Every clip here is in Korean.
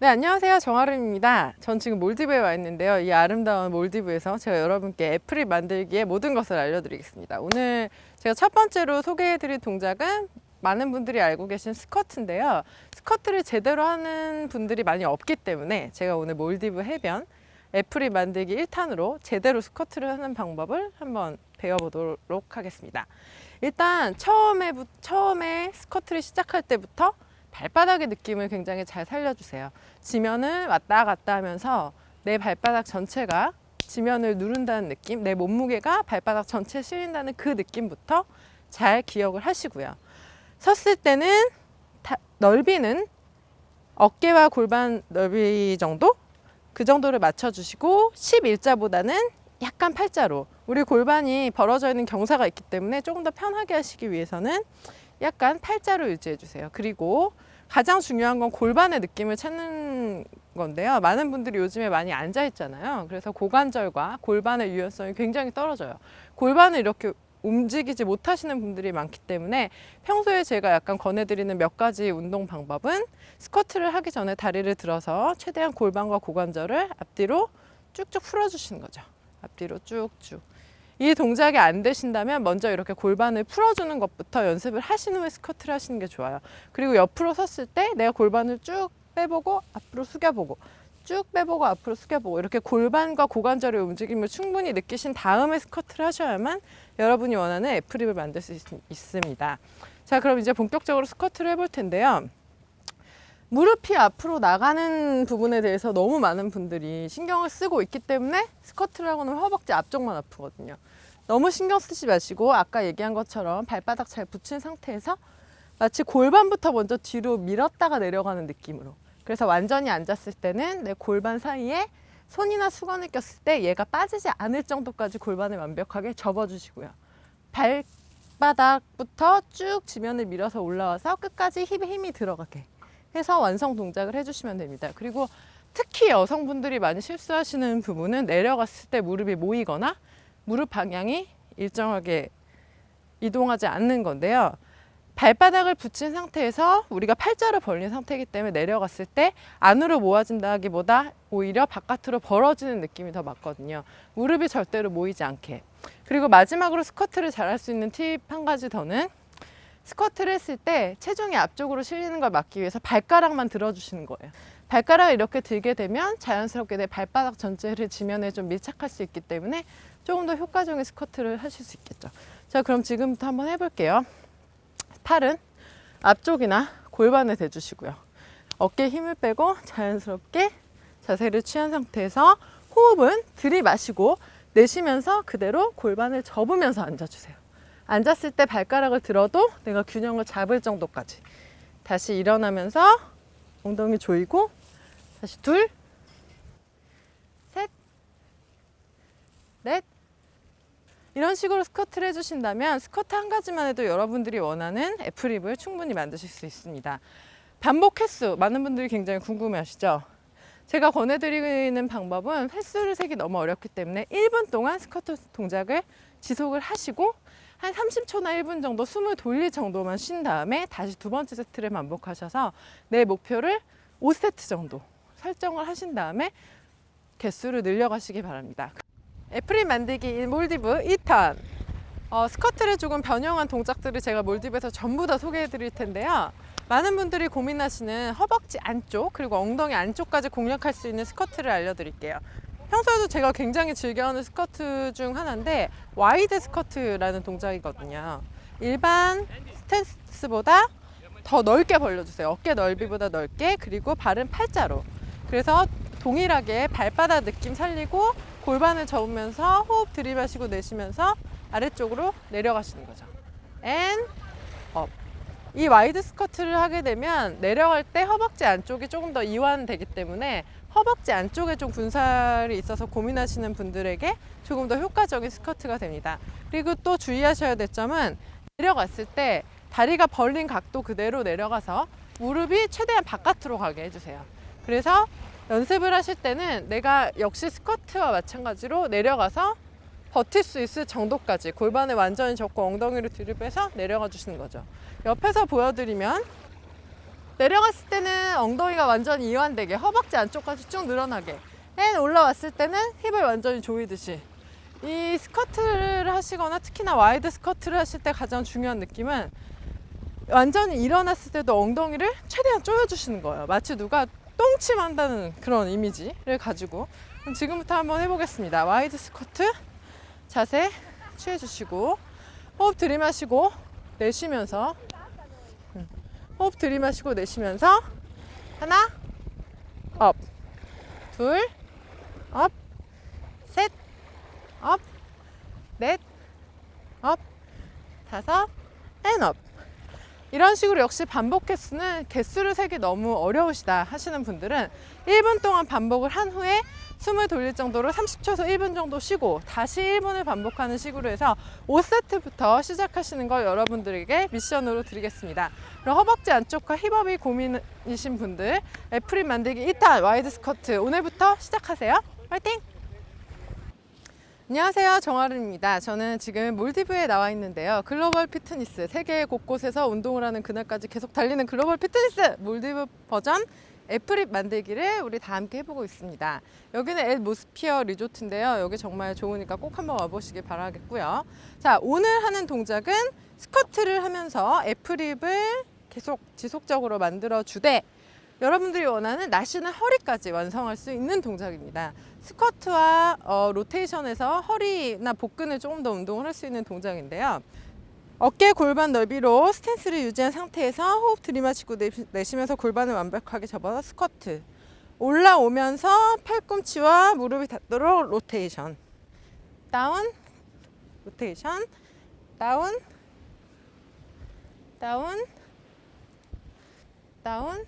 네, 안녕하세요. 정아름입니다. 전 지금 몰디브에 와 있는데요. 이 아름다운 몰디브에서 제가 여러분께 애플이 만들기의 모든 것을 알려드리겠습니다. 오늘 제가 첫 번째로 소개해드릴 동작은 많은 분들이 알고 계신 스커트인데요. 스커트를 제대로 하는 분들이 많이 없기 때문에 제가 오늘 몰디브 해변 애플이 만들기 1탄으로 제대로 스커트를 하는 방법을 한번 배워보도록 하겠습니다. 일단 처음에, 처음에 스커트를 시작할 때부터 발바닥의 느낌을 굉장히 잘 살려주세요. 지면을 왔다 갔다 하면서 내 발바닥 전체가 지면을 누른다는 느낌, 내 몸무게가 발바닥 전체에 실린다는 그 느낌부터 잘 기억을 하시고요. 섰을 때는 다- 넓이는 어깨와 골반 넓이 정도? 그 정도를 맞춰주시고 11자보다는 약간 팔자로 우리 골반이 벌어져 있는 경사가 있기 때문에 조금 더 편하게 하시기 위해서는 약간 팔자로 유지해 주세요. 그리고 가장 중요한 건 골반의 느낌을 찾는 건데요. 많은 분들이 요즘에 많이 앉아 있잖아요. 그래서 고관절과 골반의 유연성이 굉장히 떨어져요. 골반을 이렇게 움직이지 못하시는 분들이 많기 때문에 평소에 제가 약간 권해드리는 몇 가지 운동 방법은 스쿼트를 하기 전에 다리를 들어서 최대한 골반과 고관절을 앞뒤로 쭉쭉 풀어주시는 거죠. 앞뒤로 쭉쭉. 이 동작이 안 되신다면 먼저 이렇게 골반을 풀어주는 것부터 연습을 하신 후에 스쿼트를 하시는 게 좋아요. 그리고 옆으로 섰을 때 내가 골반을 쭉 빼보고 앞으로 숙여보고 쭉 빼보고 앞으로 숙여보고 이렇게 골반과 고관절의 움직임을 충분히 느끼신 다음에 스쿼트를 하셔야만 여러분이 원하는 애프립을 만들 수 있, 있습니다. 자, 그럼 이제 본격적으로 스쿼트를 해볼 텐데요. 무릎이 앞으로 나가는 부분에 대해서 너무 많은 분들이 신경을 쓰고 있기 때문에 스쿼트를 하고는 허벅지 앞쪽만 아프거든요. 너무 신경 쓰지 마시고 아까 얘기한 것처럼 발바닥 잘 붙인 상태에서 마치 골반부터 먼저 뒤로 밀었다가 내려가는 느낌으로. 그래서 완전히 앉았을 때는 내 골반 사이에 손이나 수건을 꼈을 때 얘가 빠지지 않을 정도까지 골반을 완벽하게 접어주시고요. 발바닥부터 쭉 지면을 밀어서 올라와서 끝까지 힙에 힘이 들어가게 해서 완성 동작을 해주시면 됩니다. 그리고 특히 여성분들이 많이 실수하시는 부분은 내려갔을 때 무릎이 모이거나 무릎 방향이 일정하게 이동하지 않는 건데요. 발바닥을 붙인 상태에서 우리가 팔자를 벌린 상태이기 때문에 내려갔을 때 안으로 모아진다기보다 오히려 바깥으로 벌어지는 느낌이 더 맞거든요. 무릎이 절대로 모이지 않게. 그리고 마지막으로 스쿼트를 잘할 수 있는 팁 한 가지 더는 스쿼트를 했을 때 체중이 앞쪽으로 실리는 걸 막기 위해서 발가락만 들어주시는 거예요. 발가락을 이렇게 들게 되면 자연스럽게 내 발바닥 전체를 지면에 좀 밀착할 수 있기 때문에 조금 더 효과적인 스쿼트를 하실 수 있겠죠. 자, 그럼 지금부터 한번 해볼게요. 팔은 앞쪽이나 골반에 대주시고요. 어깨에 힘을 빼고 자연스럽게 자세를 취한 상태에서 호흡은 들이마시고 내쉬면서 그대로 골반을 접으면서 앉아주세요. 앉았을 때 발가락을 들어도 내가 균형을 잡을 정도까지. 다시 일어나면서 엉덩이 조이고 다시 둘, 셋, 넷. 이런 식으로 스쿼트를 해주신다면 스쿼트 한 가지만 해도 여러분들이 원하는 애플립을 충분히 만드실 수 있습니다. 반복 횟수 많은 분들이 굉장히 궁금해하시죠? 제가 권해드리는 방법은 횟수를 세기 너무 어렵기 때문에 1분 동안 스쿼트 동작을 지속을 하시고 한 30초나 1분 정도 숨을 돌릴 정도만 쉰 다음에 다시 두 번째 세트를 반복하셔서 내 목표를 5세트 정도 설정을 하신 다음에 개수를 늘려가시기 바랍니다. 애플이 만들기 몰디브 2탄 어, 스커트를 조금 변형한 동작들을 제가 몰디브에서 전부 다 소개해 드릴 텐데요. 많은 분들이 고민하시는 허벅지 안쪽 그리고 엉덩이 안쪽까지 공략할 수 있는 스커트를 알려드릴게요. 평소에도 제가 굉장히 즐겨하는 스커트 중 하나인데 와이드 스커트라는 동작이거든요. 일반 스탠스보다 더 넓게 벌려주세요. 어깨 넓이보다 넓게 그리고 발은 팔자로. 그래서 동일하게 발바닥 느낌 살리고 골반을 접으면서 호흡 들이마시고 내쉬면서 아래쪽으로 내려가시는 거죠. and up. 이 와이드 스커트를 하게 되면 내려갈 때 허벅지 안쪽이 조금 더 이완되기 때문에 허벅지 안쪽에 좀 군살이 있어서 고민하시는 분들에게 조금 더 효과적인 스커트가 됩니다. 그리고 또 주의하셔야 될 점은 내려갔을 때 다리가 벌린 각도 그대로 내려가서 무릎이 최대한 바깥으로 가게 해주세요. 그래서 연습을 하실 때는 내가 역시 스쿼트와 마찬가지로 내려가서 버틸 수 있을 정도까지 골반을 완전히 접고 엉덩이를 들이빼서 내려가 주시는 거죠. 옆에서 보여드리면 내려갔을 때는 엉덩이가 완전히 이완되게 허벅지 안쪽까지 쭉 늘어나게 앤 올라왔을 때는 힙을 완전히 조이듯이 이 스커트를 하시거나 특히나 와이드 스커트를 하실 때 가장 중요한 느낌은 완전히 일어났을 때도 엉덩이를 최대한 조여주시는 거예요. 마치 누가 똥침 한다는 그런 이미지를 가지고 지금부터 한번 해보겠습니다. 와이드 스쿼트 자세 취해주시고 호흡 들이마시고 내쉬면서 음, 호흡 들이마시고 내쉬면서 하나 업, 둘 업, 셋 업, 넷 업, 다섯 앤 업. 이런 식으로 역시 반복 횟수는 개수를 세기 너무 어려우시다 하시는 분들은 1분 동안 반복을 한 후에 숨을 돌릴 정도로 30초에서 1분 정도 쉬고 다시 1분을 반복하는 식으로 해서 5세트부터 시작하시는 걸 여러분들에게 미션으로 드리겠습니다. 그럼 허벅지 안쪽과 힙업이 고민이신 분들 애프릴 만들기 2탄 와이드 스커트 오늘부터 시작하세요. 화이팅! 안녕하세요. 정아름입니다. 저는 지금 몰디브에 나와 있는데요. 글로벌 피트니스, 세계 곳곳에서 운동을 하는 그날까지 계속 달리는 글로벌 피트니스 몰디브 버전 애프립 만들기를 우리 다 함께 해보고 있습니다. 여기는 엘 모스피어 리조트인데요. 여기 정말 좋으니까 꼭 한번 와보시길 바라겠고요. 자, 오늘 하는 동작은 스쿼트를 하면서 애프립을 계속 지속적으로 만들어 주되 여러분들이 원하는 날씬한 허리까지 완성할 수 있는 동작입니다. 스쿼트와 어, 로테이션에서 허리나 복근을 조금 더 운동을 할 수 있는 동작인데요. 어깨 골반 넓이로 스탠스를 유지한 상태에서 호흡 들이마시고 내쉬- 내쉬면서 골반을 완벽하게 접어서 스쿼트. 올라오면서 팔꿈치와 무릎이 닿도록 로테이션. 다운, 로테이션, 다운, 다운, 다운.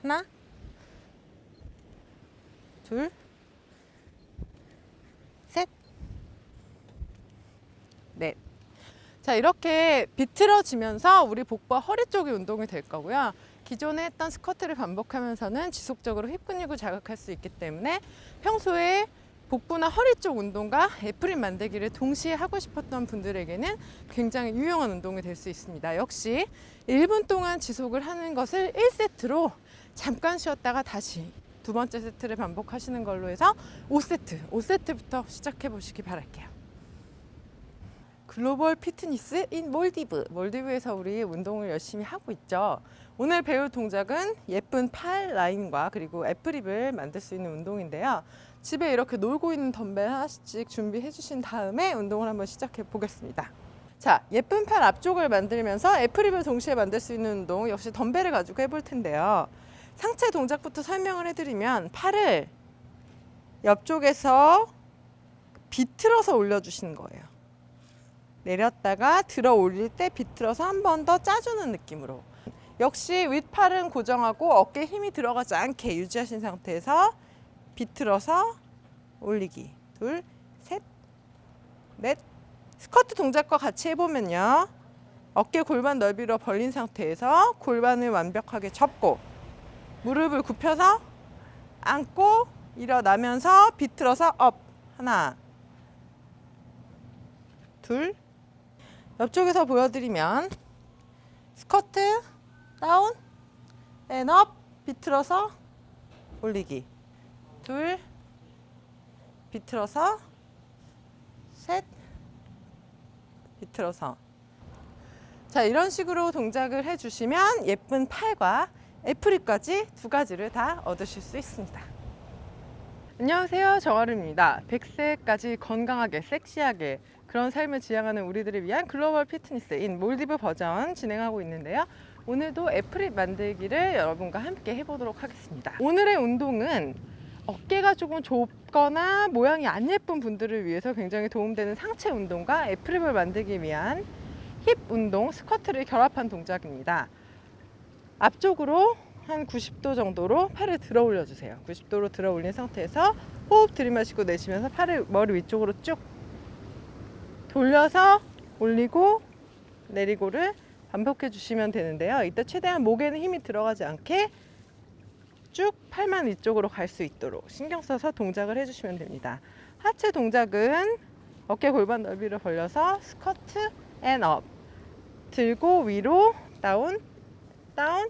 하나, 둘, 셋, 넷. 자, 이렇게 비틀어지면서 우리 복부와 허리 쪽이 운동이 될 거고요. 기존에 했던 스쿼트를 반복하면서는 지속적으로 힙 근육을 자극할 수 있기 때문에 평소에 복부나 허리 쪽 운동과 애프린 만들기를 동시에 하고 싶었던 분들에게는 굉장히 유용한 운동이 될 수 있습니다. 역시 1분 동안 지속을 하는 것을 1세트로 잠깐 쉬었다가 다시 두 번째 세트를 반복하시는 걸로 해서 5세트, 5세트부터 시작해 보시기 바랄게요. 글로벌 피트니스 인 몰디브. 몰디브에서 우리 운동을 열심히 하고 있죠. 오늘 배울 동작은 예쁜 팔 라인과 그리고 애프립을 만들 수 있는 운동인데요. 집에 이렇게 놀고 있는 덤벨 하나씩 준비해 주신 다음에 운동을 한번 시작해 보겠습니다. 자, 예쁜 팔 앞쪽을 만들면서 애프립을 동시에 만들 수 있는 운동 역시 덤벨을 가지고 해볼 텐데요. 상체 동작부터 설명을 해드리면 팔을 옆쪽에서 비틀어서 올려주시는 거예요. 내렸다가 들어 올릴 때 비틀어서 한 번 더 짜주는 느낌으로. 역시 윗팔은 고정하고 어깨에 힘이 들어가지 않게 유지하신 상태에서 비틀어서 올리기. 둘, 셋, 넷. 스쿼트 동작과 같이 해보면요. 어깨 골반 넓이로 벌린 상태에서 골반을 완벽하게 접고 무릎을 굽혀서 앉고 일어나면서 비틀어서 업. 하나, 둘. 옆쪽에서 보여드리면 스쿼트, 다운, 앤업, 비틀어서 올리기. 둘, 비틀어서 셋, 비틀어서. 자, 이런 식으로 동작을 해주시면 예쁜 팔과 애프립까지 두 가지를 다 얻으실 수 있습니다. 안녕하세요. 정아름입니다. 100세까지 건강하게, 섹시하게 그런 삶을 지향하는 우리들을 위한 글로벌 피트니스인 몰디브 버전 진행하고 있는데요. 오늘도 애프립 만들기를 여러분과 함께 해보도록 하겠습니다. 오늘의 운동은 어깨가 조금 좁거나 모양이 안 예쁜 분들을 위해서 굉장히 도움되는 상체 운동과 애프립을 만들기 위한 힙 운동, 스쿼트를 결합한 동작입니다. 앞쪽으로 한 90도 정도로 팔을 들어 올려 주세요. 90도로 들어 올린 상태에서 호흡 들이마시고 내쉬면서 팔을 머리 위쪽으로 쭉 돌려서 올리고 내리고를 반복해 주시면 되는데요. 이때 최대한 목에는 힘이 들어가지 않게 쭉 팔만 위쪽으로 갈 수 있도록 신경 써서 동작을 해주시면 됩니다. 하체 동작은 어깨 골반 넓이를 벌려서 스쿼트 앤 업. 들고 위로 다운, 다운,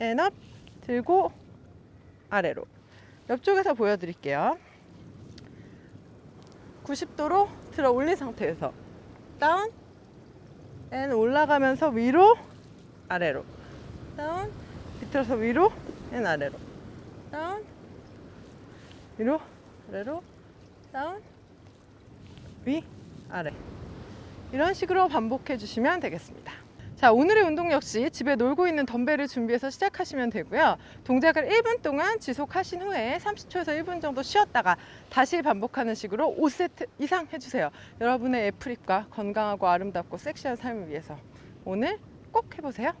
앤업 들고 아래로. 옆쪽에서 보여드릴게요. 90도로 들어 올린 상태에서 다운 앤 올라가면서 위로 아래로. 다운 비틀어서 위로 앤 아래로. 다운 위로 아래로. 다운 위 아래. 이런 식으로 반복해 주시면 되겠습니다. 자, 오늘의 운동 역시 집에 놀고 있는 덤벨을 준비해서 시작하시면 되고요. 동작을 1분 동안 지속하신 후에 30초에서 1분 정도 쉬었다가 다시 반복하는 식으로 5세트 이상 해주세요. 여러분의 애프립과 건강하고 아름답고 섹시한 삶을 위해서 오늘 꼭 해보세요.